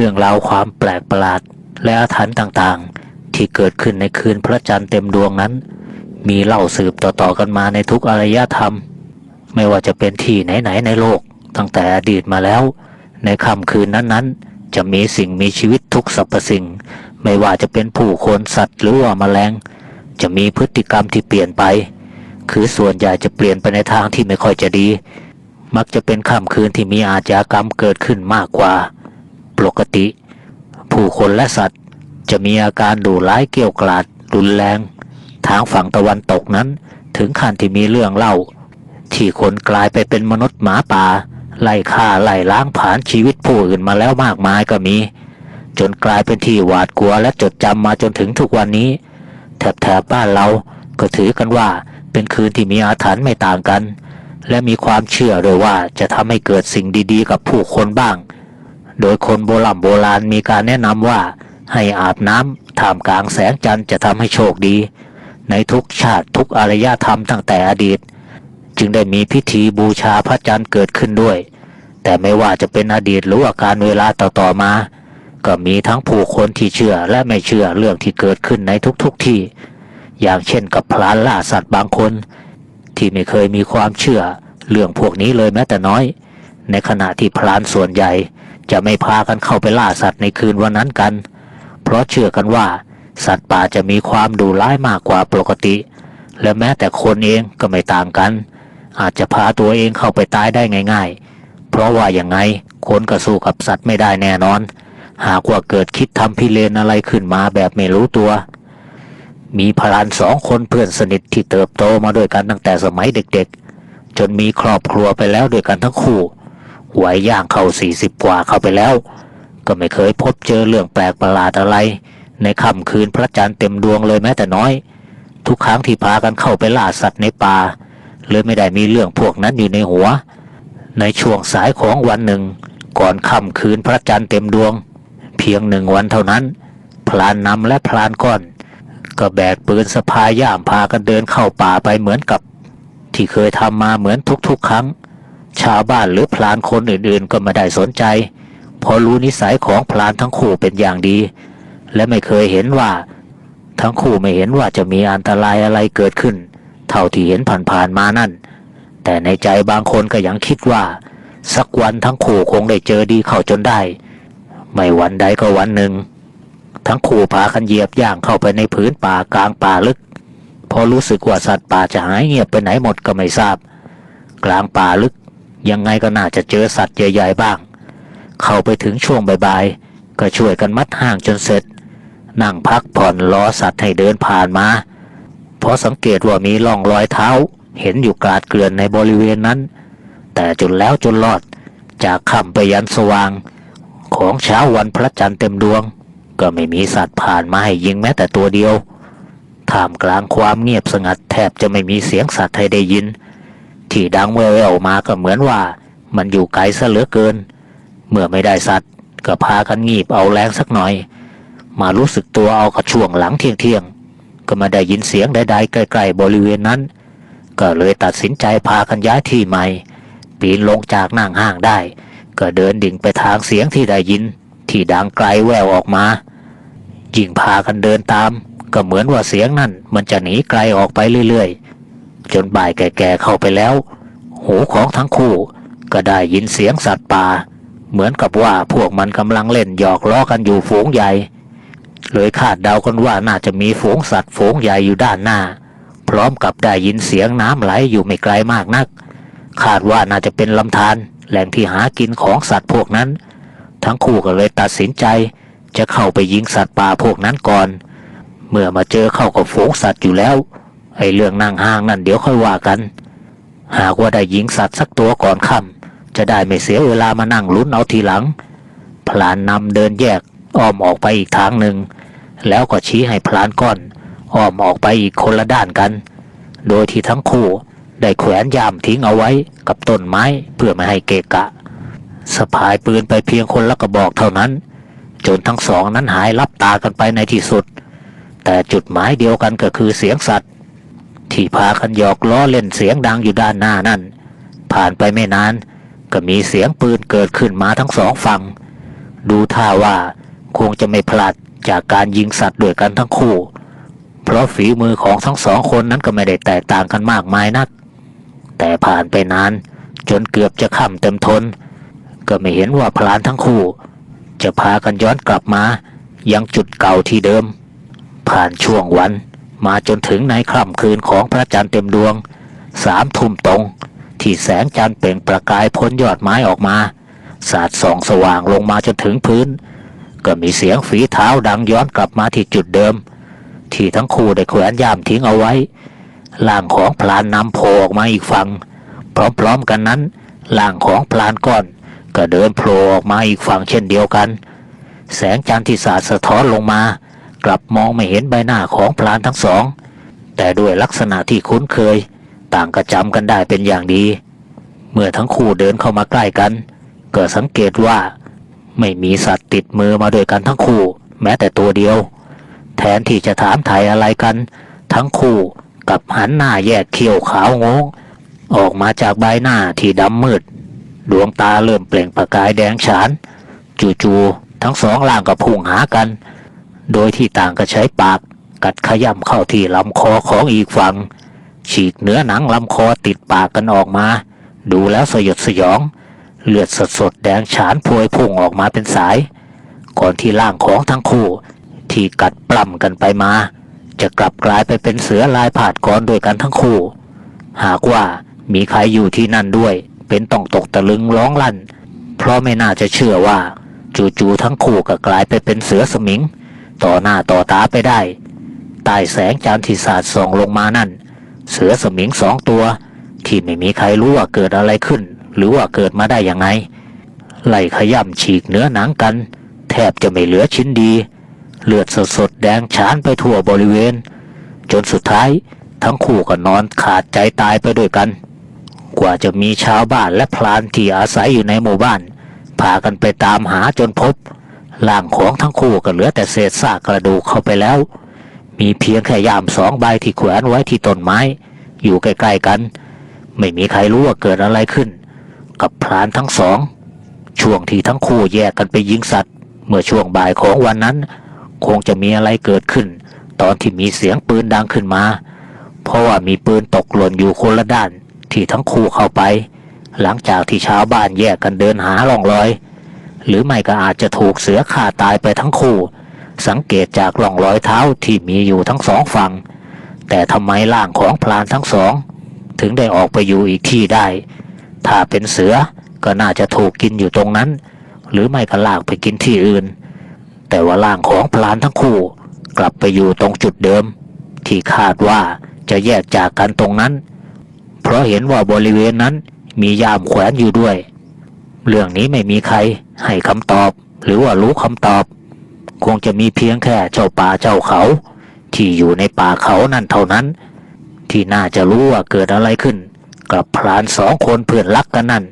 เรื่องราวความแปลกประหลาดและอาถรรพ์ต่างๆ ที่เกิดขึ้นในคืนพระจันทร์เต็มดวงนั้น มีเล่าสืบต่อๆกันมาในทุกอารยธรรม ไม่ว่าจะเป็นที่ไหนๆในโลก ตั้งแต่อดีตมาแล้ว ในค่ำคืนนั้นๆ จะมีสิ่งมีชีวิตทุกสรรพสิ่ง ไม่ว่าจะเป็นผู้คนสัตว์หรือว่าแมลง จะมีพฤติกรรมที่เปลี่ยนไป คือส่วนใหญ่จะเปลี่ยนไปในทางที่ไม่ค่อยจะดี มักจะเป็นค่ำคืนที่มีอาชญากรรมเกิดขึ้นมากกว่า ปกติ ผู้คนและสัตว์จะมีอาการดุร้ายเกี่ยวกราดรุนแรง ทางฝั่งตะวันตกนั้น ถึงขั้นที่มีเรื่องเล่า ที่คนกลายไปเป็นมนุษย์หมาป่า ไล่ฆ่าไล่ล้างผานชีวิตผู้อื่นมาแล้วมากมายก็มี จนกลายเป็นที่หวาดกลัวและจดจำมาจนถึงทุกวันนี้แถบแถบบ้านเราก็ถือกันว่าเป็นคืนที่มีอาถรรพ์ไม่ต่างกัน และมีความเชื่อด้วยว่าจะทำให้เกิดสิ่งดีๆ กับผู้คนบ้าง โดยคนโบราณโบราณมีการแนะนำว่าให้อาบน้ำท่ามกลางแสงจันทร์จะทำให้โชคดี ในทุกชาติทุกอารยธรรมตั้งแต่อดีต จึงได้มีพิธีบูชาพระจันทร์เกิดขึ้นด้วย แต่ไม่ว่าจะเป็นอดีตหรือว่าการเวลาต่อๆมา ก็มีทั้งผู้คนที่เชื่อและไม่เชื่อเรื่องที่เกิดขึ้นในทุกๆที่ อย่างเช่นกับพลานล่าสัตว์บางคน ที่ไม่เคยมีความเชื่อเรื่องพวกนี้เลยแม้แต่น้อย ในขณะที่พลานส่วนใหญ่ จะไม่พากันเข้าไปล่าสัตว์ในคืนวันนั้นกัน เพราะเชื่อกันว่า สัตว์ป่าจะมีความดุร้ายมากกว่าปกติ และแม้แต่คนเองก็ไม่ต่างกัน อาจจะพาตัวเองเข้าไปตายได้ง่าย ๆ เพราะว่าอย่างไงคนก็สู้กับสัตว์ไม่ได้แน่นอน หากว่าเกิดคิดทำพิเรนอะไรขึ้นมาแบบไม่รู้ตัว มีพลานสองคนเพื่อนสนิทที่เติบโตมาด้วยกันตั้งแต่สมัยเด็กๆ จนมีครอบครัวไปแล้วด้วยกันทั้งคู่ วัยย่างเข้าสี่สิบกว่าเข้าไปแล้ว ก็ไม่เคยพบเจอเรื่องแปลกประหลาดอะไร ในค่ำคืนพระจันทร์เต็มดวงเลยแม้แต่น้อย ทุกครั้งที่พากันเข้าไปล่าสัตว์ในป่าเลยไม่ได้มีเรื่องพวกนั้นอยู่ในหัว ในช่วงสายของวันหนึ่ง ก่อนค่ำคืนพระจันทร์เต็มดวง เพียงหนึ่งวันเท่านั้น พลานนำและพลานก้อน ก็แบกปืนสะพายย่ามพากันเดินเข้าป่าไปเหมือนกับ ที่เคยทำมาเหมือนทุกๆ ครั้ง ชาวบ้านหรือพลานคนอื่นๆก็ไม่ได้สนใจพราะรู้นิสัยของพลานทั้งคู่เป็นอย่างดี และไม่เคยเห็นว่า ทั้งคู่ไม่เห็นว่าจะมีอันตรายอะไรเกิดขึ้น เท่าที่เห็นผ่านๆมานั่น แต่ในใจบางคนก็ยังคิดว่า สักวันทั้งคู่คงได้เจอดีเข้าจนได้ ไม่วันใดก็วันหนึ่ง ทั้งคู่พากันเหยียบย่างเข้าไปในผืนป่ากลางป่าลึก พอรู้สึกว่าสัตว์ป่าจะหายเงียบไปไหนหมดก็ไม่ทราบ กลางป่าลึก ยังไงก็น่าจะเจอสัตว์ใหญ่ๆบ้าง เข้าไปถึงช่วงบ่ายๆ ก็ช่วยกันมัดห่างจนเสร็จ นั่งพักผ่อนรอสัตว์ให้เดินผ่านมา เพราะสังเกตว่ามีร่องรอยเท้า เห็นอยู่กาดเกลื่อนในบริเวณนั้น แต่จนแล้วจนรอด จากค่ำไปยันสว่าง ของเช้าวันพระจันทร์เต็มดวง ก็ไม่มีสัตว์ผ่านมาให้ยิงแม้แต่ตัวเดียวท่ามกลางความเงียบสงัดแทบจะไม่มีเสียงสัตว์ให้ได้ยิน ที่ดังแว่วๆมาก็เหมือนว่า มันอยู่ไกลซะเหลือเกิน เมื่อไม่ได้สัตว์ก็พากันงีบเอาแรงสักหน่อย มารู้สึกตัวเอากับช่วงหลังเที่ยงๆก็มาได้ยินเสียงใดๆใกล้ๆบริเวณนั้น ก็เลยตัดสินใจพากันย้ายที่ใหม่ ปีนลงจากนั่งห้างได้ ก็เดินดิ่งไปทางเสียงที่ได้ยิน ที่ดังไกลแววออกมายิ่งพากันเดินตาม ก็เหมือนว่าเสียงนั่นมันจะหนีไกลออกไปเรื่อยๆ จนบ่ายแก่ๆเข้าไปแล้ว หูของทั้งคู่ก็ได้ยินเสียงสัตว์ป่า เหมือนกับว่าพวกมันกำลังเล่นหยอกล้อกันอยู่ฝูงใหญ่ เลยคาดเดากันว่าน่าจะมีฝูงสัตว์ฝูงใหญ่อยู่ด้านหน้า พร้อมกับได้ยินเสียงน้ำไหลอยู่ไม่ไกลมากนัก คาดว่าน่าจะเป็นลำธารแหล่งที่หากินของสัตว์พวกนั้น ทั้งคู่ก็เลยตัดสินใจ จะเข้าไปยิงสัตว์ป่าพวกนั้นก่อน เมื่อมาเจอเข้ากับฝูงสัตว์อยู่แล้ว ไอ้เรื่องนั่งห้างนั่นเดี๋ยวค่อยว่ากัน หากว่าได้ยิงสัตว์สักตัวก่อนค่ำจะได้ไม่เสียเวลามานั่งลุ้นเอาทีหลัง พลานนำเดินแยกอ้อมออกไปอีกทางหนึ่ง แล้วก็ชี้ให้พลานก้อนอ้อมออกไปอีกคนละด้านกัน โดยที่ทั้งคู่ได้แขวนยามทิ้งเอาไว้กับต้นไม้เพื่อไม่ให้เกะกะสะพายปืนไปเพียงคนละกระบอกเท่านั้น จนทั้งสองนั้นหายลับตากันไปในที่สุด แต่จุดหมายเดียวกันก็คือเสียงสัตว์ ที่พากันหยอกล้อเล่นเสียงดังอยู่ด้านหน้านั่น ผ่านไปไม่นาน ก็มีเสียงปืนเกิดขึ้นมาทั้งสองฝั่ง ดูท่าว่าคงจะไม่พลาดจากการยิงสัตว์ด้วยกันทั้งคู่ เพราะฝีมือของทั้งสองคนนั้นก็ไม่ได้แตกต่างกันมากมายนัก แต่ผ่านไปนาน จนเกือบจะค่ำเต็มทน ก็ไม่เห็นว่าพลานทั้งคู่ จะพากันย้อนกลับมายังจุดเก่าที่เดิม ผ่านช่วงวัน มาจนถึงในค่ำคืนของพระจันทร์เต็มดวงสามทุ่มตรง ที่แสงจันทร์เปล่งประกายพ้นยอดไม้ออกมา สาดส่องสว่างลงมาจนถึงพื้น ก็มีเสียงฝีเท้าดังย้อนกลับมาที่จุดเดิม ที่ทั้งคู่ได้แขวนย่ามทิ้งเอาไว้ร่างของพลานนำโผล่ออกมาอีกฝั่งพร้อมๆกันนั้นร่างของพลานก้อน ก็เดินโผล่ออกมาอีกฝั่งเช่นเดียวกัน แสงจันทร์ที่สาดสะท้อนลงมา ลับมองไม่เห็นใบหน้าของพลานทั้งสอง แต่ด้วยลักษณะที่คุ้นเคย ต่างก็จำกันได้เป็นอย่างดี เมื่อทั้งคู่เดินเข้ามาใกล้กันก็สังเกตว่า ไม่มีสัตว์ติดมือมาด้วยกันทั้งคู่ แม้แต่ตัวเดียว แทนที่จะถามไถ่อะไรกัน ทั้งคู่กับหันหน้าแยกเขี้ยวขาวงงออกมาจากใบหน้าที่ดำมืด ดวงตาเริ่มเปล่งประกายแดงฉาน จู่ๆทั้งสองล่างก็พุ่งหากัน โดยที่ต่างก็ใช้ปากกัดขย่ำเข้าที่ลำคอของอีกฝั่งฉีกเนื้อหนังลำคอติดปากกันออกมา ดูแล้วสยดสยอง เลือดสดๆแดงฉานพวยพุ่งออกมาเป็นสาย ก่อนที่ร่างของทั้งคู่ ที่กัดปล้ำกันไปมา จะกลับกลายไปเป็นเสือลายผาดกรด้วยกันทั้งคู่ หากว่ามีใครอยู่ที่นั่นด้วย เป็นต้องตกตะลึงร้องลั่น เพราะไม่น่าจะเชื่อว่า จู่ๆทั้งคู่ก็กลายไปเป็นเสือสมิง ต่อหน้าต่อตาไปได้ใต้แสงจันทร์ที่สาดส่องลงมานั่น เสือสมิงสองตัว ที่ไม่มีใครรู้ว่าเกิดอะไรขึ้น หรือว่าเกิดมาได้ยังไง ไล่ขย่ำฉีกเนื้อหนังกัน แทบจะไม่เหลือชิ้นดี เลือดสดๆแดงฉานไปทั่วบริเวณ จนสุดท้ายทั้งคู่ก็นอนขาดใจตายไปด้วยกัน กว่าจะมีชาวบ้านและพลานที่อาศัยอยู่ในหมู่บ้าน พากันไปตามหาจนพบ ร่างของทั้งคู่ก็เหลือแต่เศษซากกระดูกเข้าไปแล้ว มีเพียงแค่ยามสองใบที่แขวนไว้ที่ต้นไม้ อยู่ใกล้ๆกัน ไม่มีใครรู้ว่าเกิดอะไรขึ้น กับพรานทั้งสอง ช่วงที่ทั้งคู่แยกกันไปยิงสัตว์ เมื่อช่วงบ่ายของวันนั้น คงจะมีอะไรเกิดขึ้น ตอนที่มีเสียงปืนดังขึ้นมา เพราะว่ามีปืนตกหล่นอยู่คนละด้านที่ทั้งคู่เข้าไป หลังจากที่ชาวบ้านแยกกันเดินหาร่องรอย หรือไม่ก็อาจจะถูกเสือฆ่าตายไปทั้งคู่ สังเกตจากร่องรอยเท้าที่มีอยู่ทั้งสองฝั่ง แต่ทำไมร่างของพลานทั้งสอง ถึงได้ออกไปอยู่อีกที่ได้ ถ้าเป็นเสือก็น่าจะถูกกินอยู่ตรงนั้น หรือไม่ก็ลากไปกินที่อื่น แต่ว่าร่างของพลานทั้งคู่ กลับไปอยู่ตรงจุดเดิม ที่คาดว่าจะแยกจากกันตรงนั้น เพราะเห็นว่าบริเวณนั้นมียามแขวนอยู่ด้วย เรื่องนี้ไม่มีใคร ให้คำตอบ หรือว่ารู้คำตอบ คงจะมีเพียงแค่เจ้าป่าเจ้าเขา ที่อยู่ในป่าเขานั่นเท่านั้น ที่น่าจะรู้ว่าเกิดอะไรขึ้น กับพรานสองคนเพื่อนรักกันนั่น